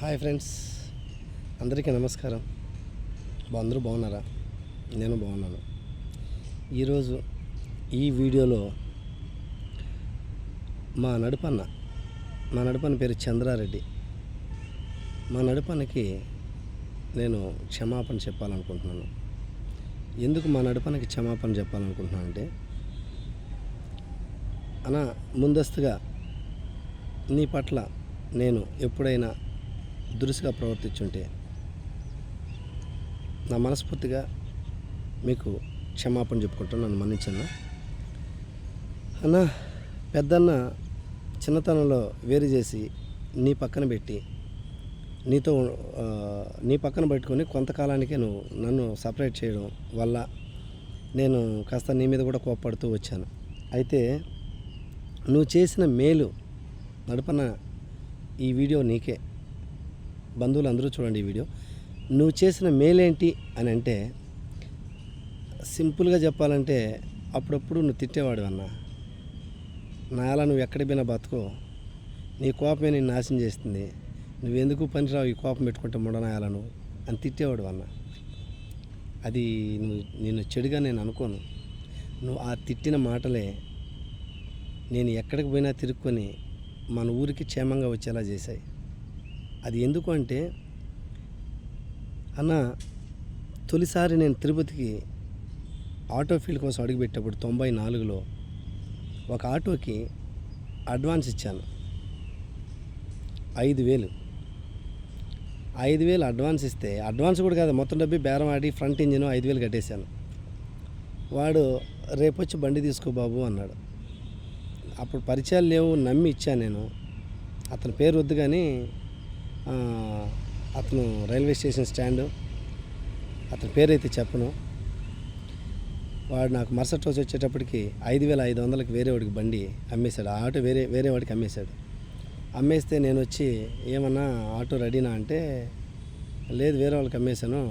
Hi friends. అందరికీ నమస్కారం. అందరూ బాగున్నారా నేను బాగున్నాను ఈరోజు ఈ వీడియోలో మా నడుపన్న మా నడుపన్న పేరు చంద్రారెడ్డి. మా నడుపన్నకి నేను క్షమాపణ చెప్పాలనుకుంటున్నాను. ఎందుకు మా నడుపన్నకి క్షమాపణ చెప్పాలనుకుంటున్నాను అంటే అన్న ముందస్తుగా నీ పట్ల నేను ఎప్పుడైనా దురుసుగా ప్రవర్తించుంటే నా మనస్ఫూర్తిగా మీకు క్షమాపణ చెప్పుకుంటాను నన్ను మన్నించన్న అన్న పెద్దన్న చిన్నతనంలో వేరు చేసి నీ పక్కన పెట్టి నీతో నీ పక్కన పెట్టుకొని కొంతకాలానికే నువ్వు నన్ను సపరేట్ చేయడం వల్ల నేను కాస్త నీ మీద కూడా కోప్పడుతూ వచ్చాను. అయితే నువ్వు చేసిన మేలు నడుపన ఈ వీడియో నీకే. బంధువులు అందరూ చూడండి ఈ వీడియో. నువ్వు చేసిన మేలేంటి అని అంటే సింపుల్గా చెప్పాలంటే అప్పుడప్పుడు నువ్వు తిట్టేవాడు అన్న. నాలా నువ్వు ఎక్కడ పోయినా బతుకో. నీ కోపమే నేను నాశనం చేస్తుంది. నువ్వెందుకు పనిరావు ఈ కోపం పెట్టుకుంటే ముడనాయాల నువ్వు? అని తిట్టేవాడు అన్న. అది నువ్వు నేను చెడుగా నేను అనుకోను. నువ్వు ఆ తిట్టిన మాటలే నేను ఎక్కడికి పోయినా తిరుక్కొని మన ఊరికి క్షేమంగా వచ్చేలా చేశాయి. అది ఎందుకు అంటే అన్న తొలిసారి నేను తిరుపతికి ఆటో ఫీల్డ్ కోసం అడుగుపెట్టేటప్పుడు తొంభై నాలుగులో ఒక ఆటోకి అడ్వాన్స్ ఇచ్చాను. ఐదు వేలు. ఐదు వేలు అడ్వాన్స్ ఇస్తే అడ్వాన్స్ కూడా కాదు మొత్తం డబ్బి బేరం ఆడి ఫ్రంట్ ఇంజిన్ ఐదు వేలు కట్టేశాను. వాడు రేపొచ్చి బండి తీసుకో బాబు అన్నాడు. అప్పుడు పరిచయాలు లేవు నమ్మి ఇచ్చాను నేను. అతని పేరు వద్దు కానీ అతను రైల్వే స్టేషన్ స్టాండు. అతని పేరైతే చెప్పను. వాడు నాకు మరుసటి రోజు వచ్చేటప్పటికి ఐదు వేల ఐదు వందలకి వేరే వాడికి బండి అమ్మేశాడు. ఆ ఆటో వేరే వేరే వాడికి అమ్మేశాడు. అమ్మేస్తే నేను వచ్చి ఏమన్నా ఆటో రెడీనా? అంటే లేదు వేరే వాళ్ళకి అమ్మేశాను.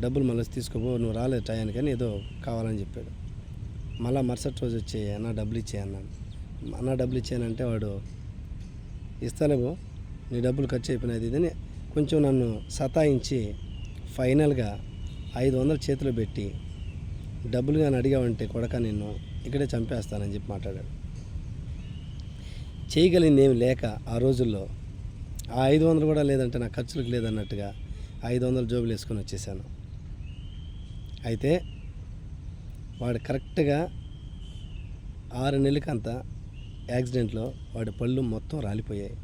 డబ్బులు మళ్ళీ తీసుకోబో నువ్వు రాలేదు టయానికి కానీ ఏదో కావాలని చెప్పాడు. మళ్ళా మరుసటి రోజు వచ్చి అన్నా డబ్బులు ఇచ్చేయన్నాను అన్న డబ్బులు ఇచ్చానంటే వాడు ఇస్తాలేబో నీ డబ్బులు ఖర్చు అయిపోయినది ఇదని కొంచెం నన్ను సతాయించి ఫైనల్గా ఐదు వందలు చేతిలో పెట్టి డబ్బులు కానీ అడిగావంటే కొడక నిన్ను ఇక్కడే చంపేస్తానని చెప్పి మాట్లాడాడు. చేయగలిగింది ఏమి లేక ఆ రోజుల్లో ఆ ఐదు వందలు కూడా లేదంటే నా ఖర్చులకు లేదన్నట్టుగా ఐదు వందలు జోబులు వేసుకొని వచ్చేసాను. అయితే వాడు కరెక్ట్గా ఆరు నెలలకంతా యాక్సిడెంట్లో వాడి పళ్ళు మొత్తం రాలిపోయాయి.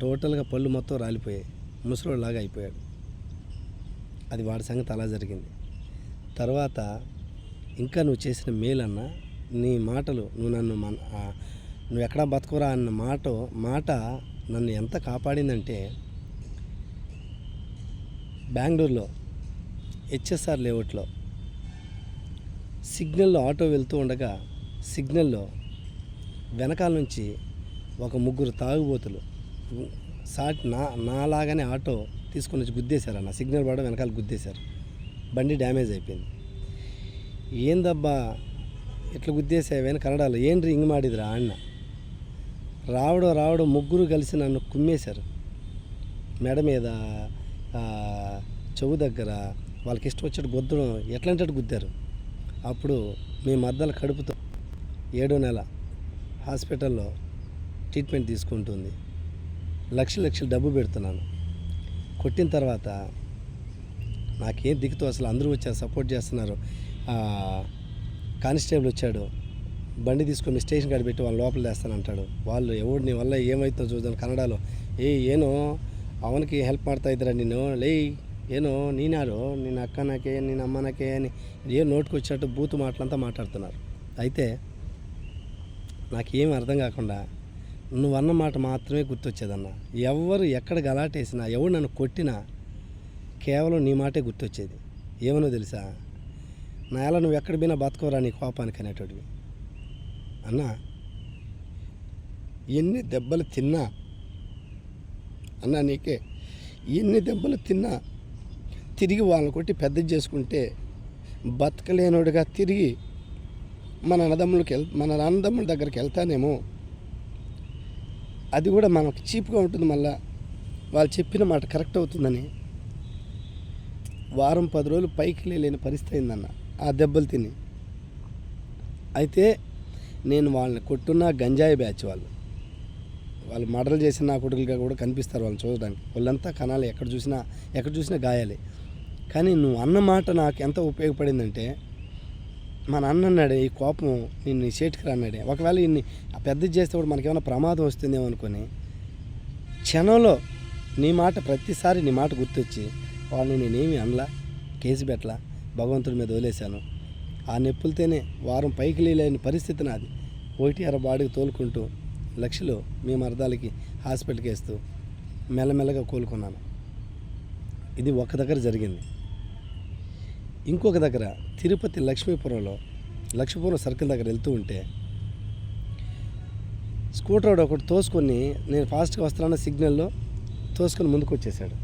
టోటల్గా పళ్ళు మొత్తం రాలిపోయాయి. ముసలోళ్ళలాగా అయిపోయాడు. అది వాడి సంగతి అలా జరిగింది. తర్వాత ఇంకా నువ్వు చేసిన మేలన్న నీ మాటలు నువ్వు నన్ను మన నువ్వు ఎక్కడా బతుకురా అన్న మాట మాట నన్ను ఎంత కాపాడిందంటే బెంగళూరులో హెచ్ఎస్ఆర్ లేఅవుట్లో సిగ్నల్లో ఆటో వెళ్తూ ఉండగా సిగ్నల్లో వెనకాల నుంచి ఒక ముగ్గురు తాగుబోతులు సాటి నా నాలాగానే ఆటో తీసుకొని వచ్చి గుద్దేశారు అన్న. సిగ్నల్ పడ వెనకాల గుద్దేశారు. బండి డ్యామేజ్ అయిపోయింది. ఏందబ్బా ఇట్లా గుద్దేసావని కన్నడలో? ఏంటి రింగ్ మాడిదిరా అన్న. రావడం రావడం ముగ్గురు కలిసి నన్ను కుమ్మేశారు. మెడ మీద చెవు దగ్గర వాళ్ళకి ఇష్టం వచ్చేట్టు గుద్దడం ఎట్లాంటి గుద్దారు? అప్పుడు మీ మద్దల కడుపుతో ఏడో నెల హాస్పిటల్లో ట్రీట్మెంట్ తీసుకుంటుంది. లక్ష లక్షలు డబ్బు పెడుతున్నాను కొట్టిన తర్వాత నాకేం దిక్కుతో అసలు అందరూ వచ్చారు సపోర్ట్ చేస్తున్నారు ఆ, కానిస్టేబుల్ వచ్చాడు బండి తీసుకొని స్టేషన్ కాడ పెట్టి వాళ్ళు లోపల వేస్తానంటాడు వాళ్ళు ఎవడు నీ వల్ల ఏమవుతుందో చూద్దాం కన్నడలో ఏ ಏನೋ ಅವನಿಗೆ ಹೆಲ್ಪ್ ಮಾಡ್ತಾ ಇದ್ದೀರ ನೀನು ಲೇ ಏನೋ ನೀನಾರು ನಿನ್ನ అక్కనకే నిన్న అమ్మనకే అని ఏ నోటికి వచ్చినట్టు బూతు మాటలంతా మాట్లాడుతున్నారు అయితే నాకేం అర్థం కాకుండా నువ్వు అన్న మాట మాత్రమే గుర్తొచ్చేదన్న. ఎవరు ఎక్కడ గలాటేసినా ఎవరు నన్ను కొట్టినా కేవలం నీ మాటే గుర్తొచ్చేది. ఏమనో తెలుసా? నా ఎలా నువ్వు ఎక్కడ పోయినా బతకవరా నీ కోపానికి అనేటోడివి. అన్న ఎన్ని దెబ్బలు తిన్నా అన్న నీకే ఎన్ని దెబ్బలు తిన్నా తిరిగి వాళ్ళని కొట్టి పెద్ద చేసుకుంటే బతకలేనోడుగా తిరిగి మన అన్నదమ్ములకి వెళ్ మన అన్నదమ్ముల దగ్గరికి వెళ్తానేమో అది కూడా మనకు చీప్గా ఉంటుంది మళ్ళా. వాళ్ళు చెప్పిన మాట కరెక్ట్ అవుతుందని. వారం పది రోజులు పైకి లేని పరిస్థితి అయిందన్న. ఆ దెబ్బలు తిని. అయితే నేను వాళ్ళని కొట్టున్న గంజాయి బ్యాచ్ వాళ్ళు. వాళ్ళు మర్డర్లు చేసిన నా కొడుకులుగా కూడా కనిపిస్తారు వాళ్ళని చూడడానికి. వాళ్ళంతా కణాలు ఎక్కడ చూసినా ఎక్కడ చూసినా గాయాలి. కానీ నువ్వు అన్న మాట నాకు ఎంత ఉపయోగపడిందంటే మా నాన్న అన్నాడు ఈ కోపం నిన్ను చేతికి అన్నాడే ఒకవేళ ఇన్ని పెద్దది చేస్తే కూడా మనకేమైనా ప్రమాదం వస్తుందేమో అనుకొని క్షణంలో నీ మాట ప్రతిసారి నీ మాట గుర్తొచ్చి వాళ్ళని నేనేమి అనలా కేసు పెట్టలా భగవంతుడి మీద వదిలేశాను. ఆ నొప్పులతోనే వారం పైకి లేని పరిస్థితి నాది. ఒకటి అర బాడికి తోలుకుంటూ లక్షలు మేము అర్థాలకి హాస్పిటల్కి వేస్తూ మెల్లమెల్లగా కోలుకున్నాను. ఇది ఒక్క దగ్గర జరిగింది. ఇంకొక దగ్గర తిరుపతి లక్ష్మీపురంలో లక్ష్మీపురం సర్కిల్ దగ్గర వెళ్తూ ఉంటే స్కూటర్ ఒకటి తోసుకొని నేను ఫాస్ట్గా వస్తున్నాను సిగ్నల్లో తోసుకొని ముందుకు వచ్చేసాడు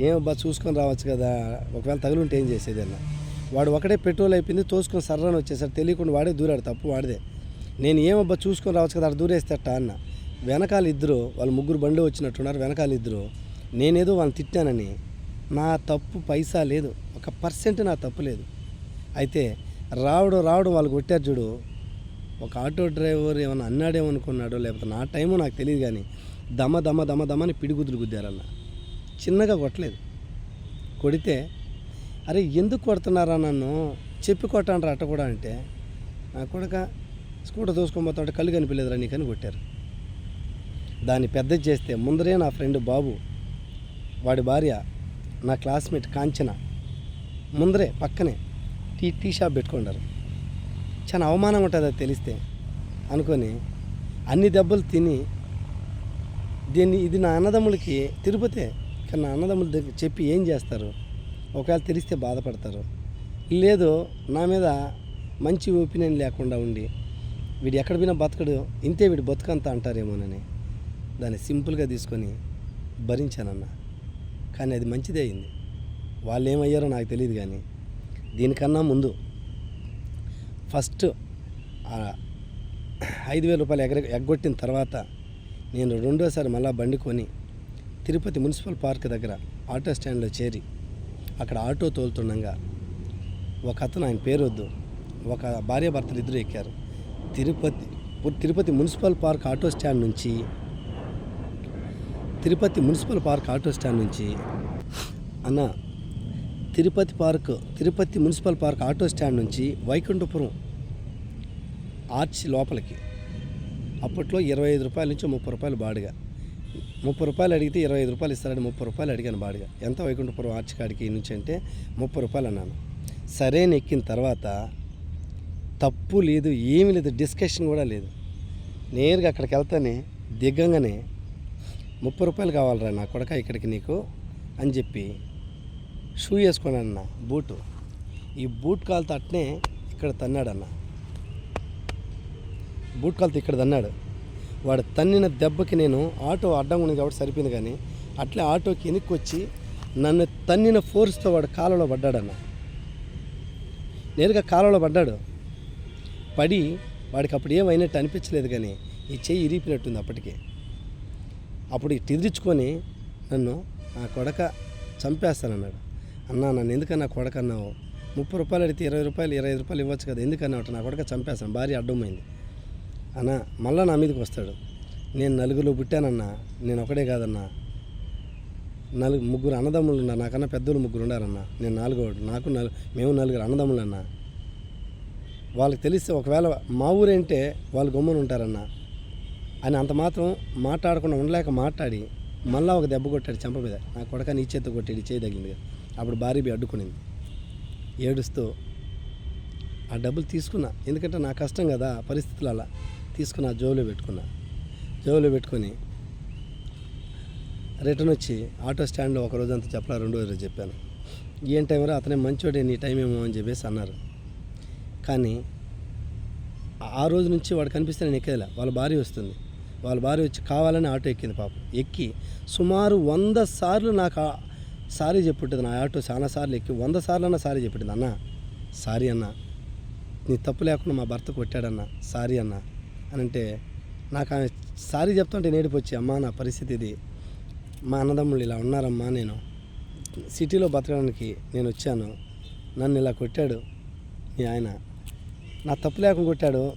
ఏమబ్బా చూసుకొని రావచ్చు కదా ఒకవేళ తగులుంటే ఏం చేసేదన్నా వాడు ఒకటే పెట్రోల్ అయిపోయింది తోసుకొని సర్రని వచ్చేసాడు. తెలియకుండా వాడే దూరాడు తప్పు వాడిదే. నేను ఏమబ్బా చూసుకొని రావచ్చు కదా అక్కడ దూరేస్తట అన్న. వెనకాల ఇద్దరు వాళ్ళు ముగ్గురు బండి వచ్చినట్టున్నారు. వెనకాల ఇద్దరు నేనేదో వాళ్ళని తిట్టానని నా తప్పు పైసా లేదు. ఒక పర్సెంట్ నా తప్పు లేదు. అయితే రావడం రావడం వాళ్ళు కొట్టారు చూడు. ఒక ఆటో డ్రైవర్ ఏమైనా అన్నాడేమో అనుకున్నాడో లేకపోతే నా టైమో నాకు తెలియదు కానీ దమ దమ దమ దమని పిడిగుద్దులు గుద్దారన్న. చిన్నగా కొట్టలేదు. కొడితే అరే ఎందుకు కొడుతున్నారా నన్ను? చెప్పి కొట్టాను అట్ట కూడా అంటే నా కొడక స్కూటర్ దోసుకొని పోతుంటే కళ్ళు కనిపించలేదురా నీకని కొట్టారు. దాన్ని పెద్దది చేస్తే ముందరే నా ఫ్రెండ్ బాబు వాడి భార్య నా క్లాస్మేట్ కాంచన ముందరే పక్కనే టీ టీ షాప్ పెట్టుకున్నారు. చాలా అవమానం ఉంటుంది అది తెలిస్తే. అనుకొని అన్ని దెబ్బలు తిని దీన్ని ఇది నా అన్నదమ్ములకి తిరుపతే కానీ నా అన్నదమ్ముల దగ్గర చెప్పి ఏం చేస్తారు? ఒకవేళ తెలిస్తే బాధపడతారు. లేదు నా మీద మంచి ఒపీనియన్ లేకుండా ఉండి వీడు ఎక్కడ పోయినా బతకడు ఇంతే వీడు బతుకంతా అంటారేమోనని దాన్ని సింపుల్గా తీసుకొని భరించానన్న. కానీ అది మంచిదే అయింది. వాళ్ళు ఏమయ్యారో నాకు తెలియదు కానీ దీనికన్నా ముందు ఫస్ట్ ఐదు వేల రూపాయలు ఎగర ఎగ్గొట్టిన తర్వాత నేను రెండోసారి మళ్ళా బండి కొని తిరుపతి మున్సిపల్ పార్క్ దగ్గర ఆటో స్టాండ్లో చేరి అక్కడ ఆటో తోలుతుండగా ఒక అతను ఆయన పేరు వద్దు ఒక భార్య భర్తలు ఇద్దరు ఎక్కారు. Tirupati Tirupati municipal park auto stand నుంచి Tirupati municipal park auto stand నుంచి అన్న Tirupati park Tirupati municipal park auto stand నుంచి వైకుంఠపురం ఆర్చ్ లోపలికి. అప్పట్లో ఇరవై ఐదు రూపాయల నుంచి ముప్పై రూపాయలు బాడుగా. ముప్పై రూపాయలు అడిగితే ఇరవై ఐదు రూపాయలు ఇస్తారని ముప్పై రూపాయలు అడిగాను బాడుగా. ఎంత వైకుంఠపురం ఆర్చ్ కాడికి నుంచి అంటే ముప్పై రూపాయలు అన్నాను. సరే ఎక్కిన తర్వాత తప్పు లేదు ఏమీ లేదు డిస్కషన్ కూడా లేదు. నేరుగా అక్కడికి వెళ్తానే దిగ్గంగానే ముప్పై రూపాయలు కావాలరా నా కొడక ఇక్కడికి నీకు అని చెప్పి షూ వేసుకున్నాడన్న బూటు. ఈ బూట్ కాలుతో అట్నే ఇక్కడ తన్నాడన్న. బూట్ కాలుతో ఇక్కడ తన్నాడు. వాడు తన్నిన దెబ్బకి నేను ఆటో అడ్డం ఉంది కాబట్టి సరిపోయింది కానీ అట్లే ఆటోకి వెనక్కి వచ్చి నన్ను తన్నిన ఫోర్స్తో వాడు కాలంలో పడ్డాడన్న. నేరుగా కాలంలో పడ్డాడు. పడి వాడికి అప్పుడు ఏమైనట్టు అనిపించలేదు కానీ ఈ చెయ్యి ఇరిపినట్టుంది అప్పటికే. అప్పుడు తిదిరించుకొని నన్ను ఆ కొడక చంపేస్తానన్నాడు. అన్నా నన్ను ఎందుకన్నా కొడకన్నావు? ముప్పై రూపాయలు అడిగితే ఇరవై రూపాయలు ఇరవై రూపాయలు ఇవ్వచ్చు కదా ఒకటి నా కొడక చంపేస్తాను భార్య అడ్డమైంది. అన్న మళ్ళా నా మీదకి వస్తాడు. నేను నలుగురు పుట్టానన్నా నేను ఒకడే కాదన్నా. నలుగు ముగ్గురు అన్నదమ్ములు ఉన్నారు నాకన్నా పెద్దలు ముగ్గురు ఉన్నారన్నా నేను నాలుగోడు నాకు నలు మేము నలుగురు అన్నదమ్ములు అన్న వాళ్ళకి తెలిస్తే ఒకవేళ మా ఊరేంటే వాళ్ళు గమ్మున ఉంటారన్నా. అని అంత మాత్రం మాట్లాడకుండా ఉండలేక మాట్లాడి మళ్ళా ఒక దెబ్బ కొట్టాడు చెంప మీద. నా కొడక నీ చేతి కొట్టాడు చేయి తగిలింది అప్పుడు భార్య అడ్డుకునింది. ఏడుస్తూ ఆ డబ్బులు తీసుకున్నా ఎందుకంటే నా కష్టం కదా పరిస్థితులు అలా తీసుకున్న జోబులో పెట్టుకున్నా. జోబులో పెట్టుకొని రిటర్న్ వచ్చి ఆటో స్టాండ్లో ఒక రోజు అంతా చెప్పలా రెండో రోజు చెప్పాను. ఏం టైం రా? అతనే మంచోడే నీ టైం ఏమో అని చెప్పేసి అన్నారు. కానీ ఆ రోజు నుంచి వాడు కనిపిస్తే నేను ఎక్కేదిలే. వాళ్ళ భార్య వస్తుంది. వాళ్ళ భార్య వచ్చి కావాలని ఆటో ఎక్కింది పాపం. ఎక్కి సుమారు వంద సార్లు నాకు సారీ చెప్పుంటుంది నా ఆటో చాలా సార్లు ఎక్కి వంద సార్లు అన్న సారీ చెప్పింది అన్న సారీ అన్న నీ తప్పు లేకుండా మా భర్త కొట్టాడన్న సారీ అన్న అని అంటే నాకు ఆమె సారీ చెప్తుంటే నేడిపోచ్చి అమ్మా నా పరిస్థితి ఇది. మా అన్నదమ్ముళ్ళు ఇలా ఉన్నారమ్మా నేను. సిటీలో బతకడానికి నేను వచ్చాను. నన్ను ఇలా కొట్టాడు మీ ఆయన. నా తప్పు లేకుండా కొట్టాడు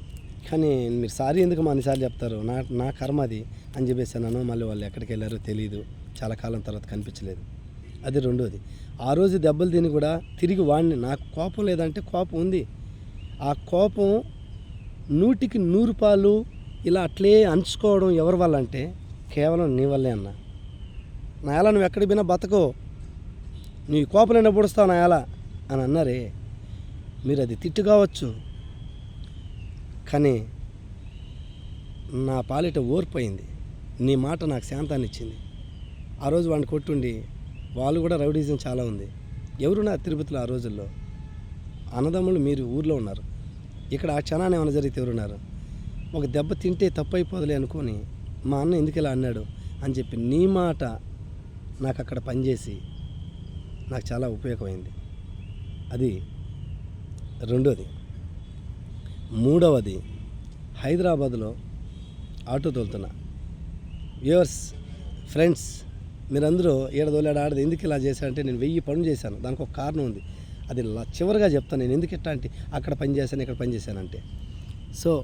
కానీ మీరు సారీ ఎందుకు మా అన్నిసార్లు చెప్తారు? నా నా కర్మ అది అని చెప్పేసి అన్నాను. మళ్ళీ వాళ్ళు ఎక్కడికి వెళ్ళారో తెలియదు చాలా కాలం తర్వాత కనిపించలేదు. అది రెండోది. ఆ రోజు దెబ్బలు తిని కూడా తిరిగి వాడిని. నాకు కోపం లేదంటే కోపం ఉంది. ఆ కోపం నూటికి నూరు పాలు ఇలా అట్లే అంచుకోవడం ఎవరి వల్ల అంటే కేవలం నీ వల్లే అన్న. నా ఎలా నువ్వు ఎక్కడికి పోయినా బతకో. నీ కోపలైనా పొడుస్తావు నా ఎలా అని అన్నారే. మీరు అది తిట్టు కావచ్చు. కానీ నా పాలిట ఓర్పోయింది నీ మాట నాకు శాంతాన్ని ఇచ్చింది ఆ రోజు వాడిని కొట్టుండి వాళ్ళు కూడా రౌడీజం చాలా ఉంది. ఎవరు నా తిరుపతిలో ఆ రోజుల్లో అన్నదమ్ములు మీరు ఊర్లో ఉన్నారు. ఇక్కడ ఆ క్షణాన్ని ఏమైనా జరిగితే ఎవరున్నారు? ఒక దెబ్బ తింటే తప్పు అనుకొని మా అన్న ఎందుకు ఇలా అన్నాడు అని చెప్పి నీ మాట నాకు అక్కడ పనిచేసి నాకు చాలా ఉపయోగమైంది. అది రెండోది. మూడవది హైదరాబాద్లో ఆటో తోలుతున్నా. వ్యూవర్స్ ఫ్రెండ్స్ మీరందరూ ఏడదోలేడు ఆడదు ఎందుకు ఇలా చేశారంటే నేను వెయ్యి పనులు చేశాను. దానికి ఒక కారణం ఉంది. అది చివరిగా చెప్తాను. నేను ఎందుకు ఇట్టా అంటే అక్కడ పని చేశాను ఇక్కడ పని చేశానంటే సో